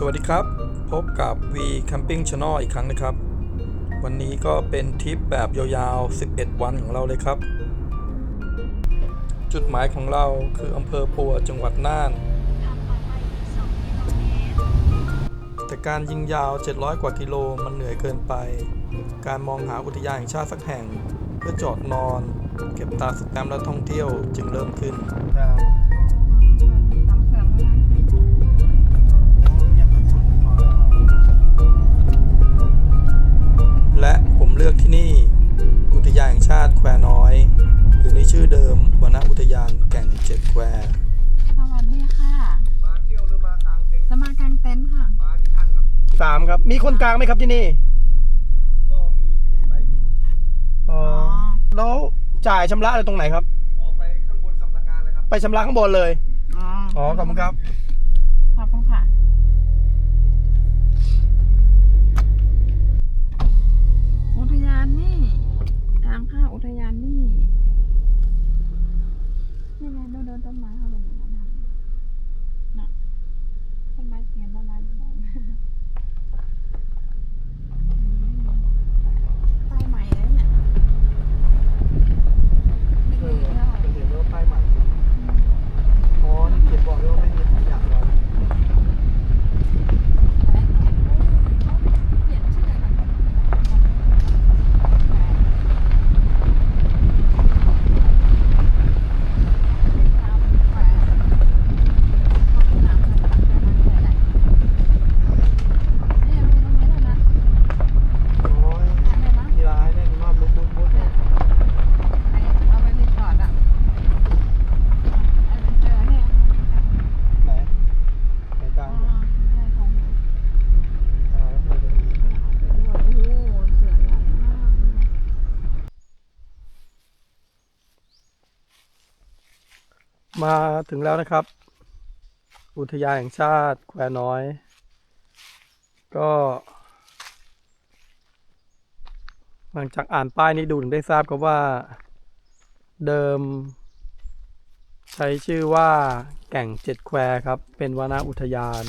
สวัสดีครับ พบกับ V Camping Channel อีกครั้งนะครับ วันนี้ก็เป็นทริปแบบยาวๆ 11 วันของเราเลยครับ จุดหมายของเราคืออำเภอปัวจังหวัดน่าน แต่การยิงยาว 700 กว่ากิโลมันเหนื่อยเกินไป การมองหาอุทยานแห่งชาติสักแห่ง เพื่อจอดนอน เก็บตาสแตมป์และท่องเที่ยวจึงเริ่มขึ้น ชื่อเดิมวนอุทยานแก่งเจ็ดแควสวัสดีค่ะ มาเที่ยวหรือมากางเต็นท์จะมากางเต็นท์ค่ะ มาที่ท่านครับสามครับ มีคนกลางไหมครับที่นี่ ก็มีขึ้นไปอ๋อ แล้วจ่ายชำระอะไรตรงไหนครับขอไปข้างบนสำนักงานเลยครับ ไปชำระข้างบนเลย อ๋ออ๋อขอบคุณครับ ขอบคุณค่ะ อุทยานนี่ ทางเข้าอุทยานนี่ นี่ไงดูเดินต้นไม้เขาเป็นอย่างนั้นน่ะน่ะต้นไม้เสียนต้นไม้แบบนั้นป้ายใหม่เลยเนี่ยไม่เคยเที่ยว เป็นเสียงรถไฟใหม่อ๋อนี่เขียนบอกเลยว่าไม่มีขยะเลย โอ้ยกีฬาให้เล่นมากมุดมุดมุดเลยไหนไหนกลางเนี่ยอ่าแล้วมันเป็น มาถึงแล้วนะครับ อุทยานแห่งชาติแควน้อย ก็หลังจากอ่านป้ายนี้ดูถึงได้ทราบครับว่า เดิม ใช้ชื่อว่าแก่งเจ็ดแควครับ เป็นวนาอุทยาน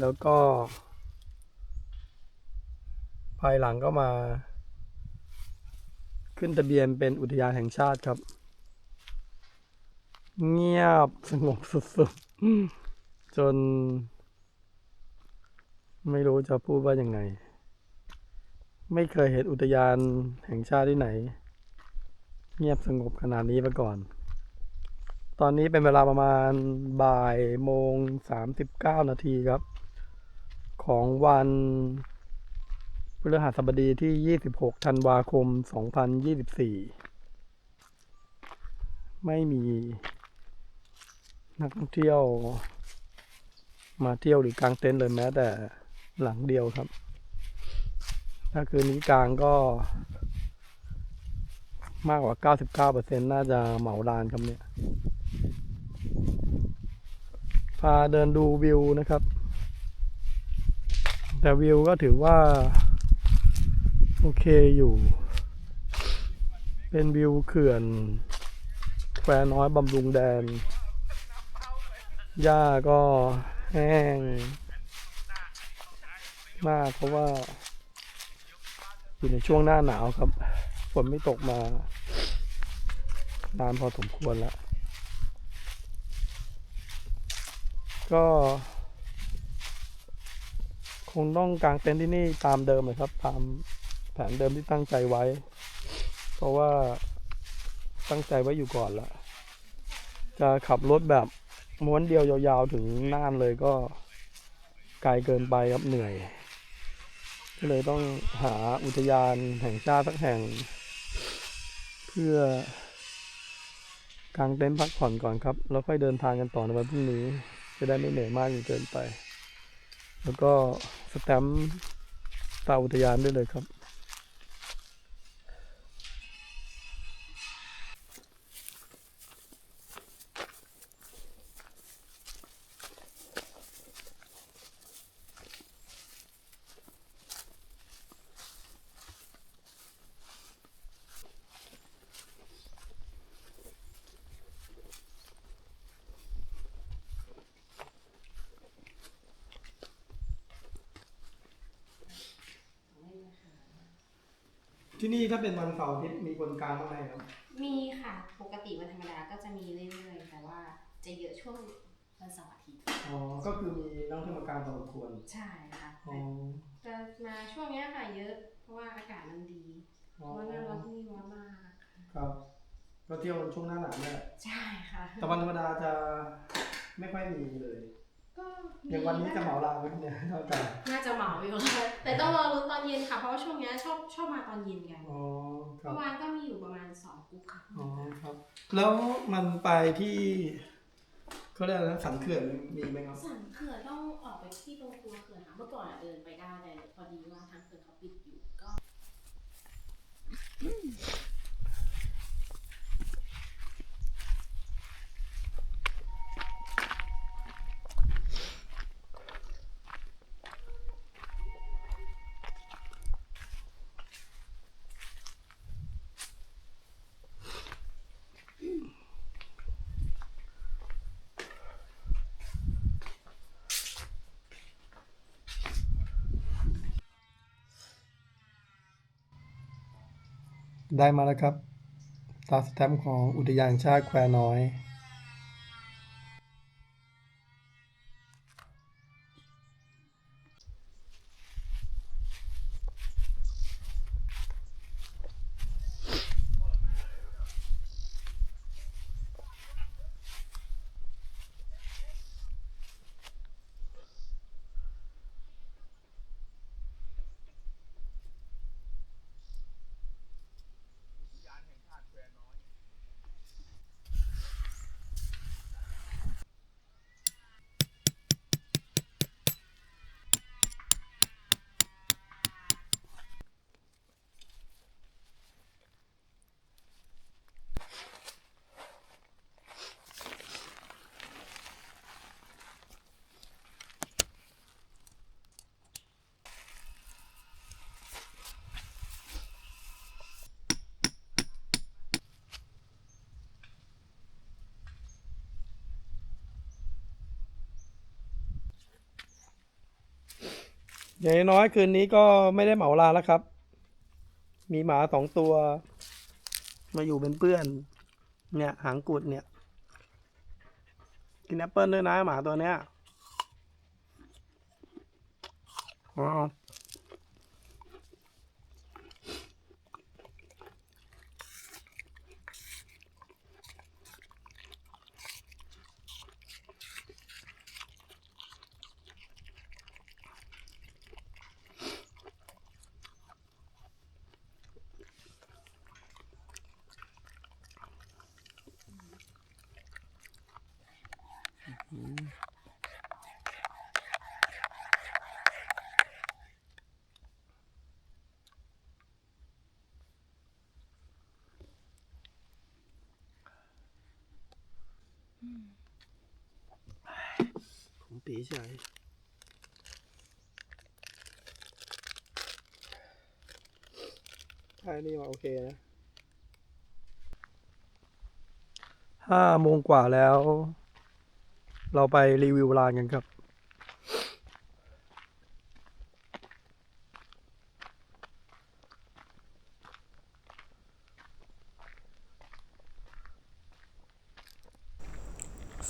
แล้วก็ ภายหลังก็มา ขึ้นทะเบียนเป็นอุทยานแห่งชาติครับ เงียบสงบสุดๆ จน ไม่รู้จะพูดว่ายังไง ไม่เคยเห็นอุทยานแห่งชาติที่ไหน เงียบสงบขนาดนี้มาก่อน ตอนนี้เป็นเวลาประมาณบ่ายโมงสามสิบเก้านาทีครับ ของวันพฤหัสบดีที่ 26ธันวาคม 2024 ไม่มี นักท่องเที่ยว มาเที่ยวหรือกางเต็นท์เลยแม้แต่หลังเดียวครับ ถ้าคืนนี้กลางก็ มากกว่า 99%น่าจะเหมาลานครับเนี่ย พาเดินดูวิวนะครับ แต่วิวก็ถือว่า โอเคอยู่ เป็นวิวเขื่อนแควน้อยบำรุงแดน หญ้าก็แห้งมากเพราะว่า อยู่ในช่วงหน้าหนาวครับฝนไม่ตกมานานพอสมควรแล้ว ก็ คงต้องกางเต็นท์ที่นี่ตามเดิมเลยครับ ตามแผนเดิมที่ตั้งใจไว้ เพราะว่าตั้งใจไว้อยู่ก่อนแล้วจะขับรถแบบ ม้วนเดียวยาวๆถึงน่านเลยก็ไกลเกินไปครับเหนื่อย ก็เลยต้องหาอุทยานแห่งชาติสักแห่ง เพื่อกางเต็นท์พักผ่อนก่อนครับ แล้วค่อยเดินทางกันต่อในวันพรุ่งนี้ จะได้ไม่เหนื่อยมากจนเกินไป แล้วก็สแตมป์ตาอุทยานด้วยเลยครับ ที่นี่ถ้าเป็นวันเสาร์อาทิตย์มีคนกลางบ้างไหมครับ มีค่ะ ปกติวันธรรมดาก็จะมีเรื่อยๆ แต่ว่าจะเยอะช่วงวันเสาร์อาทิตย์ อ๋อ ก็คือมีนักท่องเที่ยวมากลางพอสมควร ใช่ค่ะอ๋อ จะมาช่วงเนี้ยค่ะเยอะ เพราะว่าอากาศมันดี เพอ๋อ ราะว่าหน้าร้อนที่นี่ร้อนมาก ครับ ก็เที่ยวช่วงหน้าหนาวเนี่ยใช่ค่ะ แต่วันธรรมดาจะไม่ค่อยมีเลย ก็มีอย่างวันนี้จะเหมาลาไหมเนี่ยเท่ากันน่าจะเหมาอยู่ค่ะแต่ต้องรอรุ้นตอนเย็นค่ะ เพราะว่าช่วงเนี้ยชอบชอบมาตอนเย็นกันอ๋อครัเมื่บอวานก็มีอยู่ประมาณสองกรุ๊ปค่ะ อ๋อครับ แล้วมันไปที่เขาเรียกอะไรนะสันเขื่อนมีไหมครับ สันเขื่อนต้องออกไปที่ตรงตัวเขื่อนค่ะเมื่อก่อนอะเดินไปได้แต่พอดีว่าทางเขื่อน ได้มาแล้วครับตาสแตมป์ของอุทยานชาติแควน้อย อย่างน้อยคืนนี้ก็ไม่ได้เหมาลาแล้วครับ มีหมาสองตัว มาอยู่เป็นเพื่อน เนี่ย หางกุดเนี่ย กินแอปเปิ้ลด้วยนะหมาตัวเนี้ยอ๋อผมปี เฉยถ้านี่มาโอเคนะห้าโมงกว่าแล้ว เราไปรีวิวร้านกันครับ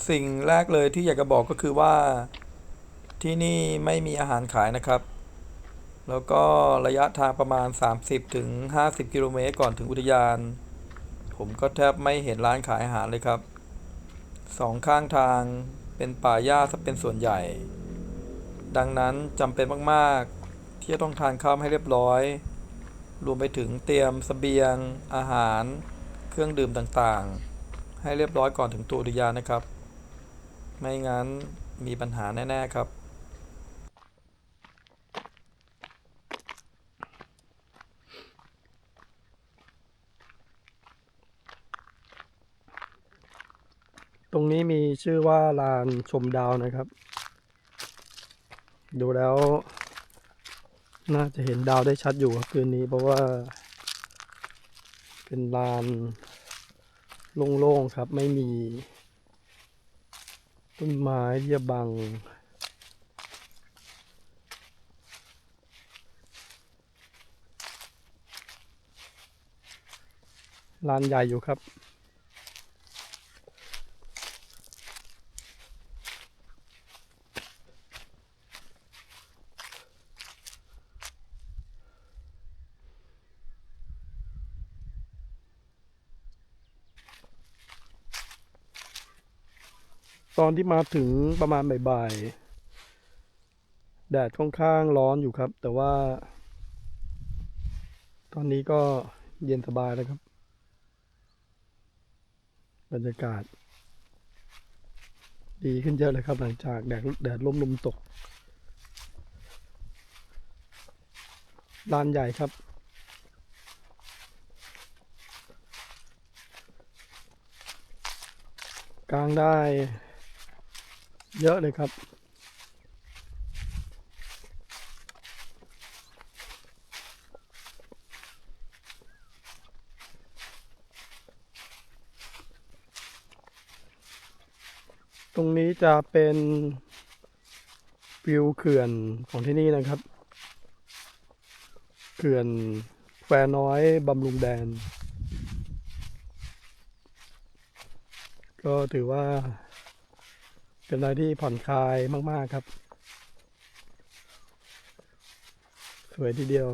สิ่งแรกเลยที่อยากจะบอกก็คือว่า ที่นี่ไม่มีอาหารขายนะครับ แล้วก็ระยะทางประมาณ 30ถึง50กิโลเมตรก่อนถึงอุทยาน ผมก็แทบไม่เห็นร้านขายอาหารเลยครับสองข้างทางเป็นป่าหญ้าซะเป็นส่วนใหญ่ ดังนั้นจำเป็นมาก ๆ ที่จะต้องทานข้าวให้เรียบร้อย รวมไปถึงเตรียมสเสบียง อาหาร เครื่องดื่มต่างๆ ให้เรียบร้อยก่อนถึงตัวอุทยานนะครับ ไม่งั้นมีปัญหาแน่ ๆ ครับ ตรงนี้มีชื่อว่าลานชมดาวนะครับ ดูแล้ว น่าจะเห็นดาวได้ชัดอยู่ครับคืนนี้เพราะว่า เป็นลานโล่งๆครับ ไม่มี ต้นไม้ที่บัง ลานใหญ่อยู่ครับ ตอนที่มาถึงประมาณบ่ายๆ แดดค่อนข้างร้อนอยู่ครับ แต่ว่า ตอนนี้ก็เย็นสบายแล้วครับ บรรยากาศ ดีขึ้นเยอะเลยครับหลังจากแดดแดดลมลมตกลานใหญ่ครับกลางได้ เยอะเลยครับ ตรงนี้จะเป็นวิวเขื่อนของที่นี่นะครับ เขื่อนแควน้อยบำรุงแดน ก็ถือว่า เป็นอะไรที่ผ่อนคลายมาก ๆ ครับ สวยทีเดียว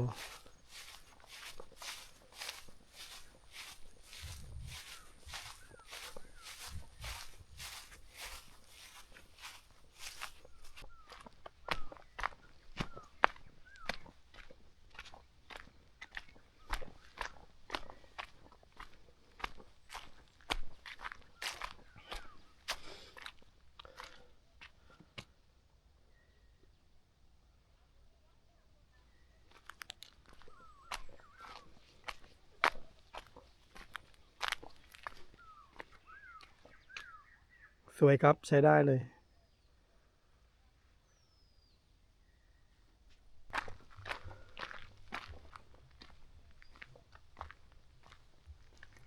สวยครับใช้ได้เลย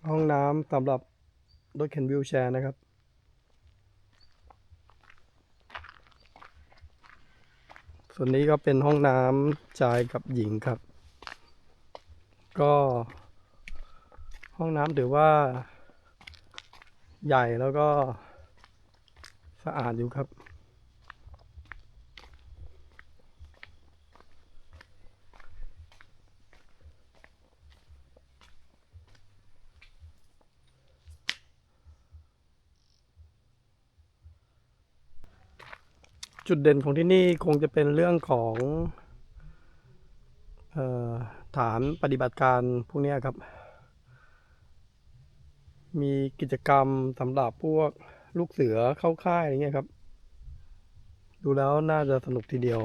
ห้องน้ำสำหรับรถเข็นวิวแชร์นะครับส่วนนี้ก็เป็นห้องน้ำชายกับหญิงครับ ก็ ห้องน้ำถือว่า ใหญ่แล้วก็ สะอาดอยู่ครับ จุดเด่นของที่นี่คงจะเป็นเรื่องของออฐานปฏิบัติการพวกนี้ครับ มีกิจกรรมสำหรับพวก ลูกเสือเข้าค่ายอะไรเงี้ยครับ ดูแล้วน่าจะสนุกทีเดียว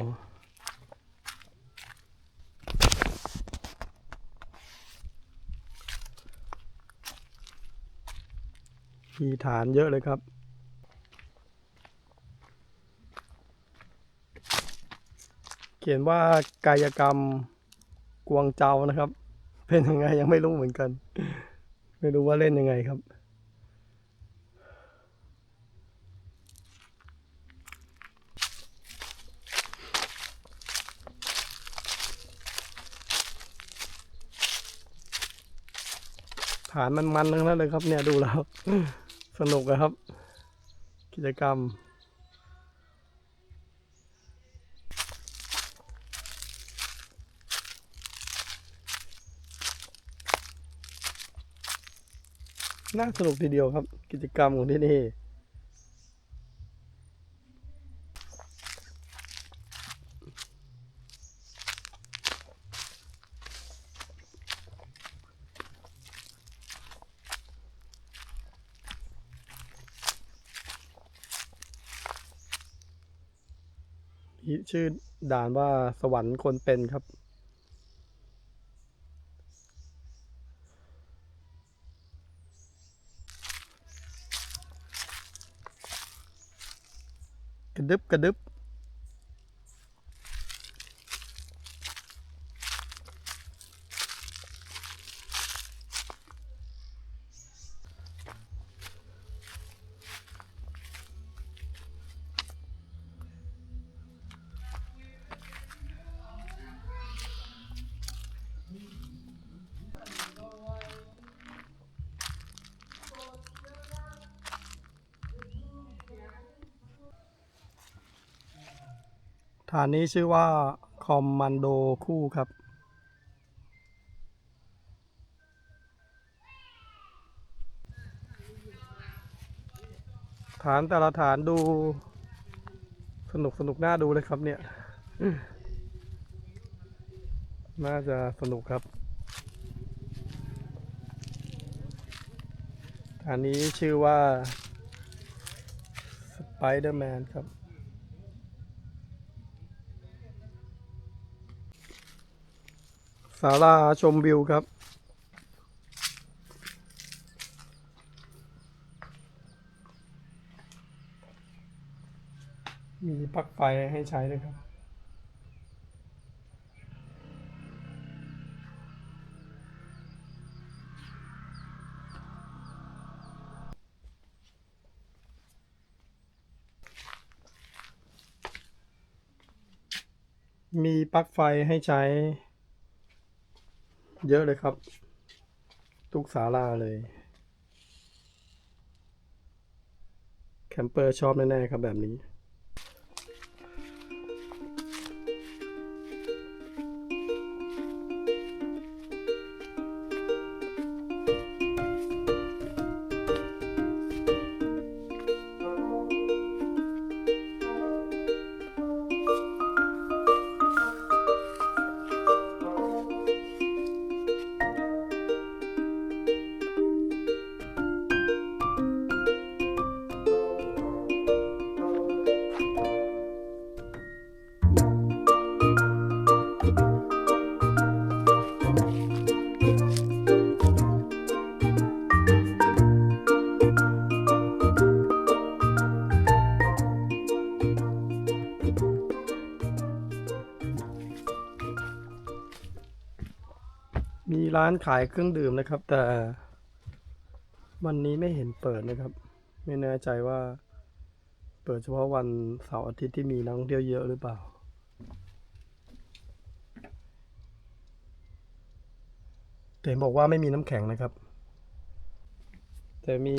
มีฐานเยอะเลยครับ เขียนว่ากายกรรมกวงเจ้านะครับ เป็นยังไงยังไม่รู้เหมือนกัน ไม่รู้ว่าเล่นยังไงครับ ฐานมันๆทั้งนั้นเลยครับ เนี่ยดูแล้ว สนุกนะครับ กิจกรรม น่าสนุกทีเดียวครับ กิจกรรมของที่นี่ ชื่อด่านว่าสวรรค์คนเป็นครับ กระดึบกระดึบ ฐานนี้ชื่อว่าคอมมานโดคู่ครับ ฐานแต่ละฐานดูสนุกสนุกน่าดูเลยครับเนี่ย น่าจะสนุกครับฐานนี้ชื่อว่า Spider-Man ครับ ศาลาชมวิวครับ มีปลั๊กไฟให้ใช้ด้วยครับมีปลั๊กไฟให้ใช้ เยอะเลยครับ ทุกศาลาเลย แคมเปอร์ชอบแน่ ๆ ครับแบบนี้ ร้านขายเครื่องดื่มนะครับ แต่วันนี้ไม่เห็นเปิดนะครับ ไม่แน่ใจว่า เปิดเฉพาะวันเสาร์อาทิตย์ที่มีนักท่องเที่ยวเยอะหรือเปล่า แต่บอกว่าไม่มีน้ำแข็งนะครับ แต่มี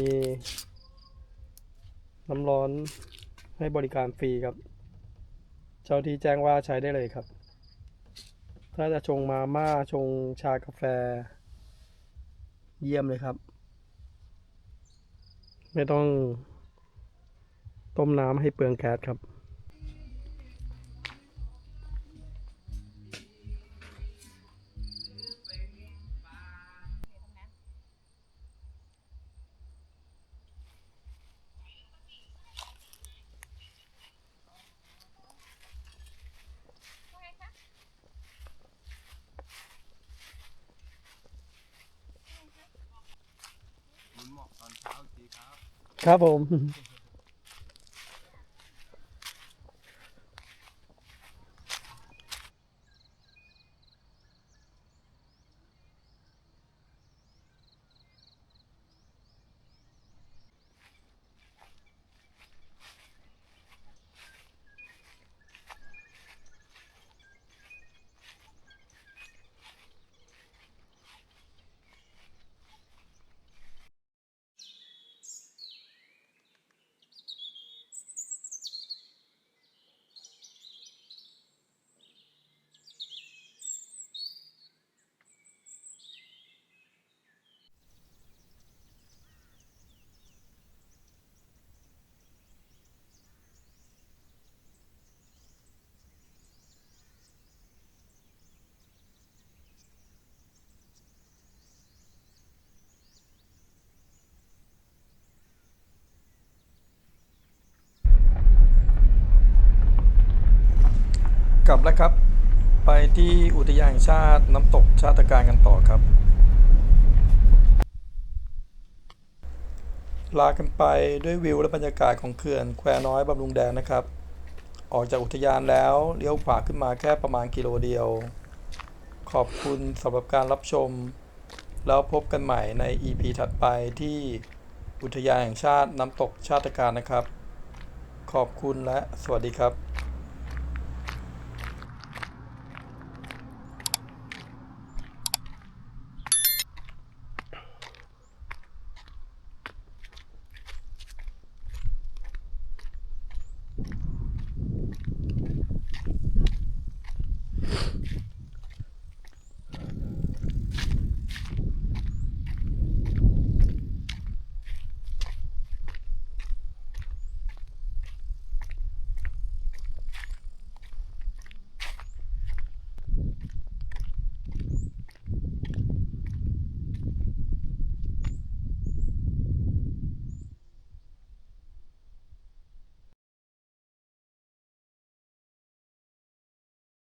น้ำร้อนให้บริการฟรีครับ เจ้าที่แจ้งว่าใช้ได้เลยครับ ถ้าจะชงมาม่าชงชากาแฟ เยี่ยมเลยครับ ไม่ต้องต้มน้ำให้เปลืองแก๊สครับ ครับผม กลับแล้วครับ ไปที่อุทยานแห่งชาติน้ำตกชาติการกันต่อครับ ลากันไปด้วยวิวและบรรยากาศของเขื่อนแควน้อยบำรุงแดนนะครับ ออกจากอุทยานแล้วเลี้ยวขวาขึ้นมาแค่ประมาณกิโลเดียว ขอบคุณสำหรับการรับชม แล้วพบกันใหม่ใน EP ถัดไปที่อุทยานแห่งชาติน้ำตกชาติการนะครับ ขอบคุณและสวัสดีครับ